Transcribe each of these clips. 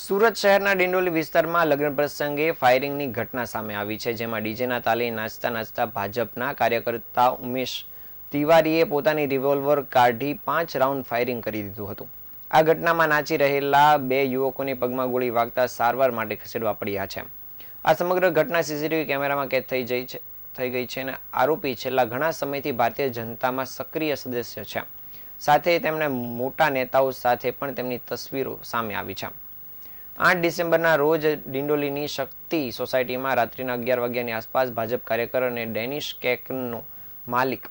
સુરત શહેરના ડિંડોલી વિસ્તારમાં લગ્ન પ્રસંગે ફાયરિંગની ઘટના સામે આવી છે, જેમાં ડીજેના તાલે નાચતા નાચતા ભાજપના કાર્યકર્તા ઉમેશ તિવારીએ પોતાની રિવોલ્વર કાઢી પાંચ રાઉન્ડ ફાયરિંગ કરી દીધું હતું. આ ઘટનામાં નાચી રહેલા બે યુવકોની પગમાં ગોળી વાગતા સારવાર માટે ખસેડવા પડ્યા છે. આ સમગ્ર ઘટના સીસીટીવી કેમેરામાં કેદ થઈ જઈ છે, થઈ ગઈ છે અને આરોપી છેલ્લા ઘણા સમયથી ભારતીય જનતામાં સક્રિય સદસ્ય છે. સાથે તેમણે મોટા નેતાઓ સાથે પણ તેમની તસવીરો સામે આવી છે. આઠ ડિસેમ્બરના રોજ ડિંડોલીની શક્તિ સોસાયટીમાં રાત્રિના અગિયાર વાગ્યાની આસપાસ ભાજપ કાર્યકર અને ડેનિશ કેકનો માલિક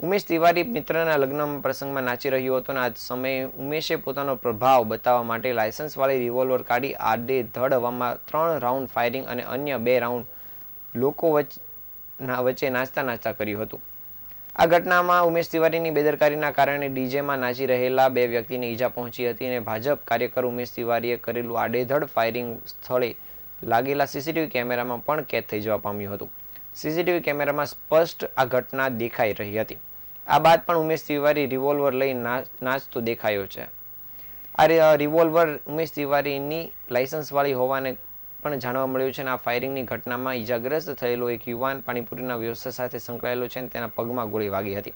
ઉમેશ તિવારી મિત્રના લગ્ન પ્રસંગમાં નાચી રહ્યો હતો અને આ સમયે ઉમેશે પોતાનો પ્રભાવ બતાવવા માટે લાયસન્સવાળી રિવોલ્વર કાઢી આડે ધડ હવામાં ત્રણ રાઉન્ડ ફાયરિંગ અને અન્ય બે રાઉન્ડ લોકો વચ્ચે નાચતા નાચતા કર્યું હતું. આ ઘટનામાં ઉમેશ તિવારીની બેદરકારીના કારણે ડીજેમાં નાચી રહેલા બે વ્યક્તિને ઈજા પહોંચી હતી અને ભાજપ કાર્યકર ઉમેશ તિવારીએ કરેલું આડેધડ ફાયરિંગ સ્થળે લાગેલા સીસીટીવી કેમેરામાં પણ કેદ થઈ જવા પામ્યું હતું. સીસીટીવી કેમેરામાં સ્પષ્ટ આ ઘટના દેખાઈ રહી હતી. આ બાદ પણ ઉમેશ તિવારી રિવોલ્વર લઈ નાચ- નાચતો દેખાયો છે. આ રિવોલ્વર ઉમેશ તિવારીની લાયસન્સવાળી હોવાને પણ જાણવા મળ્યું છે આ ફાયરિંગની ઘટનામાં ઈજાગ્રસ્ત થયેલો એક યુવાન પાણીપુરીના વ્યવસાય સાથે સંકળાયેલો છે અને તેના પગમાં ગોળી વાગી હતી.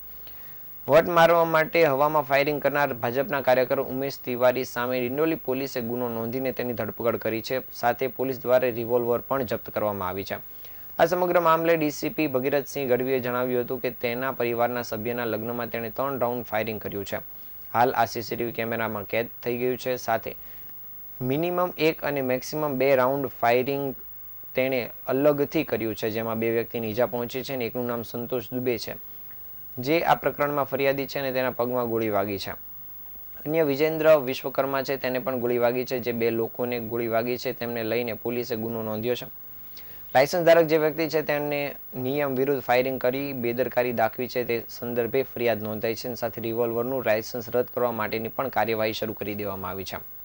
વટ મારવા માટે હવામાં ફાયરિંગ કરનાર ભાજપના કાર્યકર ઉમેશ તિવારી સામે ડિંડોલી પોલીસે ગુનો નોંધીને તેની ધરપકડ કરી છે. સાથે પોલીસ દ્વારા રિવોલ્વર પણ જપ્ત કરવામાં આવી છે. આ સમગ્ર મામલે ડીસીપી ભગીરથસિંહ ગઢવીએ જણાવ્યું હતું કે તેના પરિવારના સભ્યના લગ્નમાં તેણે ત્રણ રાઉન્ડ ફાયરિંગ કર્યું છે. હાલ આ સીસીટીવી કેમેરામાં કેદ થઈ ગયું છે. સાથે મિનિમમ એક અને મેક્સિમમ બે રાઉન્ડ ફાયરિંગ તેણે અલગથી કર્યું છે, જેમાં બે વ્યક્તિની ઈજા પહોંચી છે અને એકનું નામ સંતોષ દુબે છે, જે આ પ્રકરણમાં ફરિયાદી છે અને તેના પગમાં ગોળી વાગી છે. અન્ય વિજેન્દ્ર વિશ્વકર્મા છે, તેને પણ ગોળી વાગી છે, જે બે લોકોને ગોળી વાગી છે, તેમને લઈને પોલીસે ગુનો નોંધ્યો છે. લાયસન્સ ધારક જે વ્યક્તિ છે, તેમને નિયમ વિરુદ્ધ ફાયરિંગ કરી બેદરકારી દાખવી છે, તે સંદર્ભે ફરિયાદ નોંધાઈ છે સાથે રિવોલ્વરનું લાયસન્સ રદ કરવા માટેની પણ કાર્યવાહી શરૂ કરી દેવામાં આવી છે.